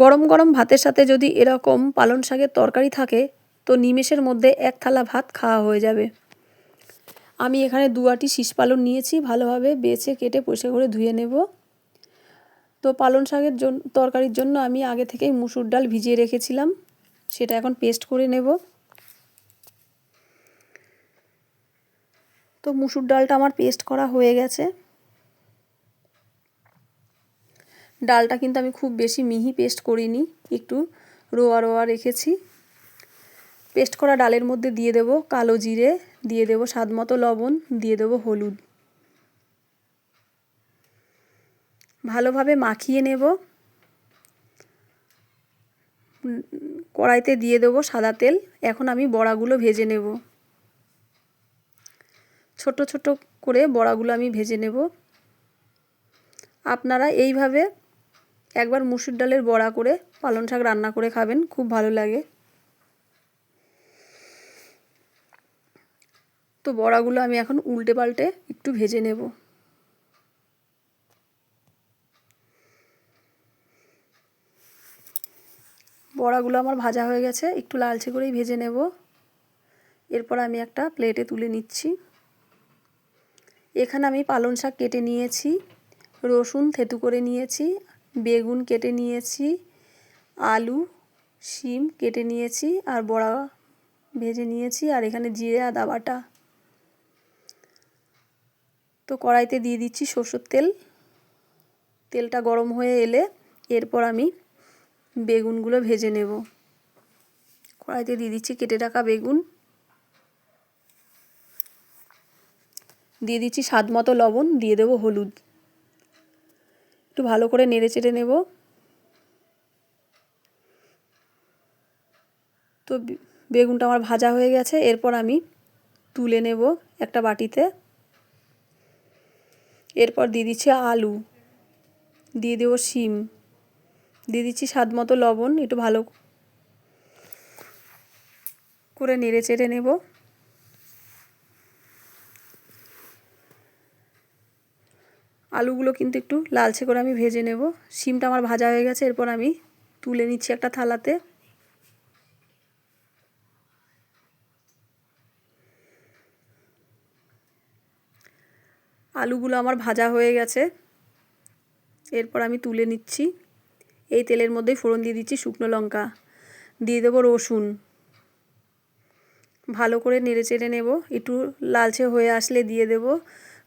গরম গরম ভাতের সাথে যদি এরকম পালং শাকের তরকারি থাকে, তো নিমেষের মধ্যে এক থালা ভাত খাওয়া হয়ে যাবে। আমি এখানে দু আটি শীষ পালন নিয়েছি, ভালোভাবে বেছে কেটে পরিষ্কার করে ধুয়ে নেব। তো পালং শাকের জন্য তরকারির জন্য আমি আগে থেকেই মুসুর ডাল ভিজিয়ে রেখেছিলাম, সেটা এখন পেস্ট করে নেব। তো মুসুর ডালটা আমার পেস্ট করা হয়ে গেছে। ডালটা কিন্তু আমি খুব বেশি মিহি পেস্ট করিনি, একটু রোয়া রোয়া রেখেছি। পেস্ট করা ডালের মধ্যে দিয়ে দেব কালো জিরে, দিয়ে দেব স্বাদ মতো লবণ, দিয়ে দেব হলুদ। ভালোভাবে মাখিয়ে নেব। কড়াইতে দিয়ে দেবো সাদা তেল, এখন আমি বড়াগুলো ভেজে নেব। ছোট ছোট করে বড়াগুলো আমি ভেজে নেব। আপনারা এইভাবে একবার মুসুর ডালের বড়া করে পালং শাক রান্না করে খাবেন, খুব ভালো লাগে। তো বড়াগুলো আমি এখন উল্টে পাল্টে একটু ভেজে নেব। বড়াগুলো আমার ভাজা হয়ে গেছে, একটু লালচে করেই ভেজে নেব। এরপর আমি একটা প্লেটে তুলে নিচ্ছি। এখানে আমি পালং শাক কেটে নিয়েছি, রসুন থেতু করে নিয়েছি বেগুন কেটে নিয়েছি, আলু, শিম কেটে নিয়েছি আর বড়া ভেজে নিয়েছি আর এখানে জিরে আদা বাটা। তো কড়াইতে দিয়ে দিচ্ছি সরষের তেল। তেলটা গরম হয়ে এলে এরপর আমি বেগুনগুলো ভেজে নেব। কড়াইতে দিয়ে দিচ্ছি কেটে রাখা বেগুন। দিয়ে দিচ্ছি স্বাদ মতো লবণ, দিয়ে দেবো হলুদ। একটু ভালো করে নেড়ে চেড়ে নেব। তো বেগুনটা আমার ভাজা হয়ে গেছে, এরপর আমি তুলে নেব একটা বাটিতে। এরপর দিয়ে দিচ্ছি আলু, দিয়ে দেবো শিম, দিয়ে দিচ্ছি স্বাদ মতো লবণ, একটু ভালো করে নেড়ে চেড়ে নেব। আলুগুলো কিন্তু একটু লালচে করে আমি ভেজে নেব। শিমটা আমার ভাজা হয়ে গেছে, এরপর আমি তুলে নিচ্ছি একটা থালাতে। আলুগুলো আমার ভাজা হয়ে গেছে। এরপর আমি তুলে নিচ্ছি। এই তেলের মধ্যেই ফোড়ন দিয়ে দিচ্ছি শুকনো লঙ্কা। দিয়ে দেবো রসুন। ভালো করে নেড়ে চেড়ে নেব। একটু লালচে হয়ে আসলে দিয়ে দেব।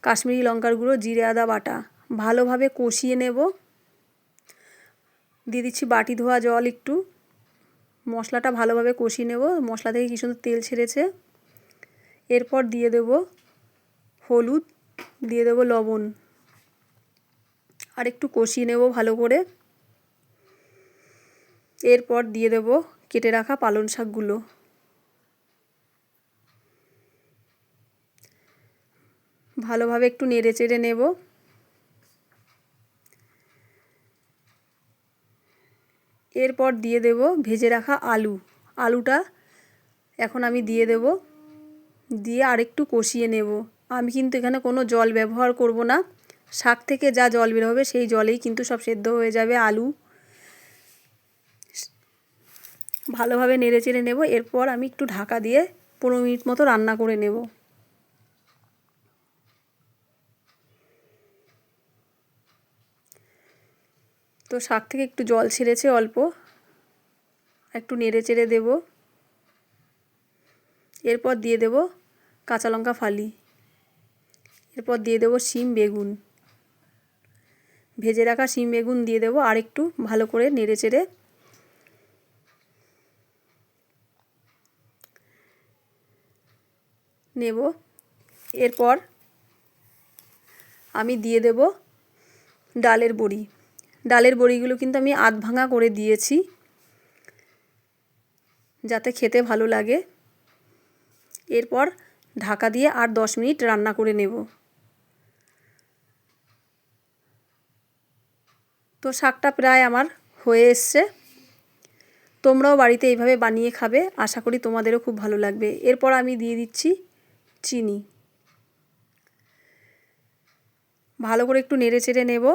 কাশ্মীরি লঙ্কার গুঁড়ো, জিরে আদা বাটা। ভালোভাবে কষিয়ে নেব। দিয়ে দিচ্ছি বাটি ধোয়া জল একটু। মশলাটা ভালোভাবে কষিয়ে নেব। মশলা থেকে কি সুন্দর তেল ছেড়েছে। এরপর দিয়ে দেব হলুদ, দিয়ে দেব লবণ। আর একটু কষিয়ে নেব ভালো করে। এরপর দিয়ে দেব কেটে রাখা পালং শাকগুলো। ভালোভাবে একটু নেড়ে চেড়ে নেব। এরপর দিয়ে দেব ভেজে রাখা আলু। আলুটা এখন আমি দিয়ে দেব। দিয়ে আরেকটু কষিয়ে নেব। আমি কিন্তু এখানে কোনো জল ব্যবহার করব না। শাক থেকে যা জল বের হবে সেই জলেই কিন্তু সব সেদ্ধ হয়ে যাবে আলু। ভালোভাবে নেড়ে চেড়ে নেব। এরপর আমি একটু ঢাকা দিয়ে পনেরো মিনিট মতো রান্না করে নেব। তো শাক থেকে একটু জল ছেড়েছে অল্প। একটু নেড়ে চেড়ে দেব। এরপর দিয়ে দেব কাঁচা লঙ্কা ফালি। এরপর দিয়ে দেব শিম বেগুন। ভেজে রাখা শিম বেগুন দিয়ে দেবো আর একটু ভালো করে নেড়ে চেড়ে। নেব। এরপর আমি দিয়ে দেব ডালের বড়ি। ডালের বড়িগুলো কিন্তু আমি আধ ভাঙা করে দিয়েছি, যাতে খেতে ভালো লাগে। এরপর ঢাকা দিয়ে আর দশ মিনিট রান্না করে নেব। তো শাকটা প্রায় আমার হয়ে এসছে। তোমরাও বাড়িতে এইভাবে বানিয়ে খাবে, আশা করি তোমাদেরও খুব ভালো লাগবে। এরপর আমি দিয়ে দিচ্ছি চিনি। ভালো করে একটু নেড়ে চেড়ে নেব।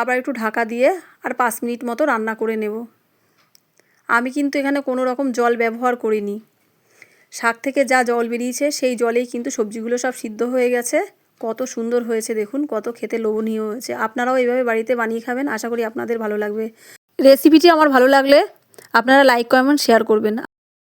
আবার একটু ঢাকা দিয়ে আর পাঁচ মিনিট মতো রান্না করে নেব। আমি কিন্তু এখানে কোনো রকম জল ব্যবহার করিনি। শাক থেকে যা জল বেরিয়েছে সেই জলেই কিন্তু সবজিগুলো সব সিদ্ধ হয়ে গেছে। কত সুন্দর হয়েছে দেখুন, কত খেতে লোভনীয় হয়েছে। আপনারাও এইভাবে বাড়িতে বানিয়ে খাবেন, আশা করি আপনাদের ভালো লাগবে। রেসিপিটি আমার ভালো লাগলে আপনারা লাইক, কমেন্ট, শেয়ার করবেন।